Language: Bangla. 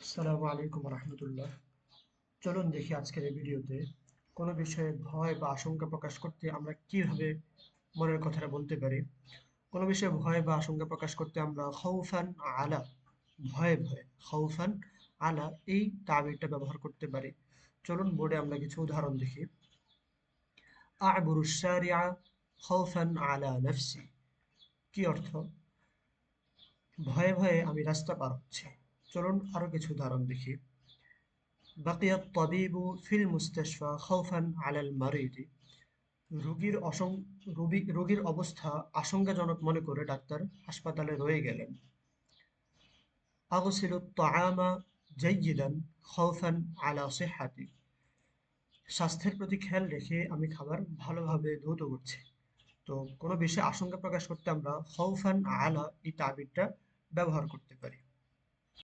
আসসালামু আলাইকুম রহমতুল্লাহ। চলুন দেখি আজকের এই ভিডিওতে কোনো বিষয়ে ভয় বা আশঙ্কা প্রকাশ করতে আমরা কীভাবে মনের কথাটা বলতে পারি। কোনো বিষয়ে ভয় বা আশঙ্কা প্রকাশ করতে আমরা খৌফান আলা, ভয়ে ভয়ে, খৌফান আলা এই তাবিরটা ব্যবহার করতে পারি। চলুন বোর্ডে আমরা কিছু উদাহরণ দেখি। আবরু শারিআ খৌফান আলা নফসি। কি অর্থ? ভয়ে ভয়ে আমি রাস্তা পার হচ্ছি। চলুন আরও কিছু উদাহরণ দেখি। বাকিয়া তবিবু ফিল মুস্তাশফা খাউফান আলাল মারিদি। রোগীর অসং, রোগী, রোগীর অবস্থা আশঙ্কাজনক মনে করে ডাক্তার হাসপাতালে রয়ে গেলেন। আগসিলু তাআমা জাইয়িদান খাউফান আলা সিহহাতি। স্বাস্থ্যের প্রতি খেয়াল রেখে আমি খাবার ভালোভাবে ধৌত করছি। তো কোনো বিষয়ে আশঙ্কা প্রকাশ করতে আমরা খাউফান আলা এই তাবিরটা ব্যবহার করতে পারি।